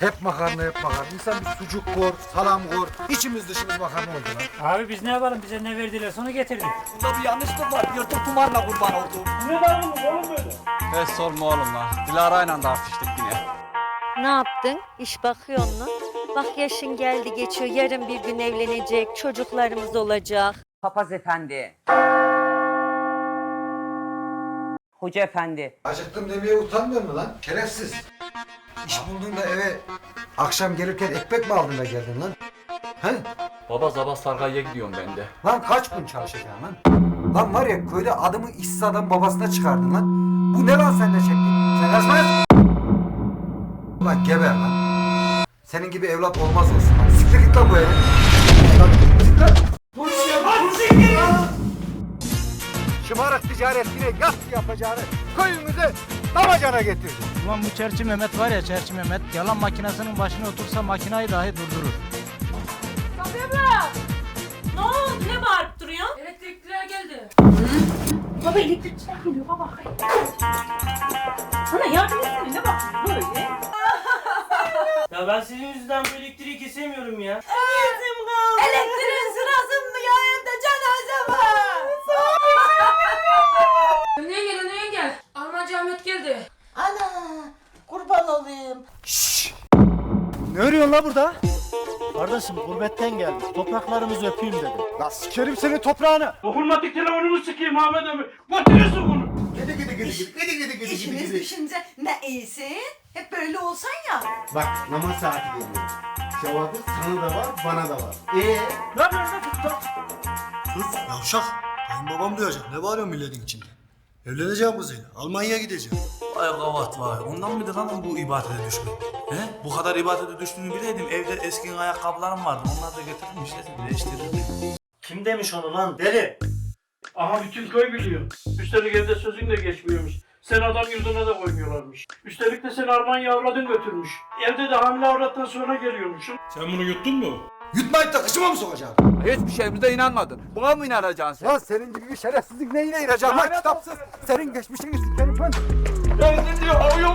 Hep makarna hep makarna. İnsan bir sucuk kor, salam kor. İçimiz dışımız makarna oldu lan. Abi biz ne yapalım bize ne verdiler sonra getirdik. Bunda bir yanlışlık var. Yırtık kumarla kurban oldum. Ne var oğlum oğlum böyle? Hiç sorma oğlum lan. Dilara'yla da atıştık yine. Ne yaptın? İş bakıyorsun mu? Bak yaşın geldi geçiyor. Yarın bir gün evlenecek. Çocuklarımız olacak. Papaz efendi. Hoca efendi. Acıktım demeye utanmıyor mu lan? Şerefsiz. İş bulduğunda eve akşam gelirken ekmek mi aldın da geldin lan? He? Baba sabah Sargay'a gidiyorum ben de. Lan kaç gün çalışacaksın lan? Lan var ya köyde adımı işsiz adam babasına çıkardın lan. Bu ne lan sen de çektin? Sen kaçma lan. Geber lan. Senin gibi evlat olmaz olsun lan. Siktir git lan bu eve. Lan git lan. Şımarık ticaret yine yat yapacağını köyümüze damacana getirdi. Ulan bu Çerçi Mehmet var ya Çerçi Mehmet yalan makinesinin başına otursa makinayı dahi durdurur. Ne oldu? Ne bağırıp duruyorsun? Elektrikler geldi. Baba elektrikçiler geliyor baba. Ana yardım etsene ne bak böyle. Ya ben sizin yüzünden bu elektriği kesemiyorum ya. Elektriğin sırası mı ya evde cenaze var. Önüne gel önüne gel. Almancı Ahmet geldi. Ana kurban olayım. Ne arıyorsun la burada? Kardeşim gurbetten geldik. Topraklarımızı öpeyim dedim. La sikerim senin toprağını. Dokunmatik telefonumu sıkayım Ahmet abi. Batırıyorsun bunu. Gidi gidi gidi gidi gidi gidi gidi İşiniz gidi. düşünce ne iyisin. Hep böyle olsan ya. Bak namaz saati geliyor. Cevabı sana da var, bana da var. Ee? Ne yapıyorsun lan TikTok? Sus yavşak. Kayınbabam duyacak. Ne bağırıyorsun milletin içinde? Evleneceğim kızıyla. Almanya'ya gideceğim. Vay kavat vay. Ondan mıydı lan bu ibadete düşmek? He? Bu kadar ibadete düştüğünü bileydim. Evde eski ayakkabılarım vardı. Onlar da getirdim işte. Değiştirdim. Kim demiş onu lan deli? Aha bütün köy biliyor. Üstelik evde sözün de geçmiyormuş. Sen adam yurduna da koymuyorlarmış. Üstelik de seni Almanya avradın götürmüş. Evde de hamile avrattan sonra geliyormuşsun. Sen bunu yuttun mu? Yutmayıp da kışıma mı sokacağım? Hiçbir şeyimize inanmadın. Buna mı inanacaksın sen? Lan senin gibi bir şerefsizlik neyine ineceğim lan kitapsız. Senin geçmişini sikerim ben. Ben seni havaya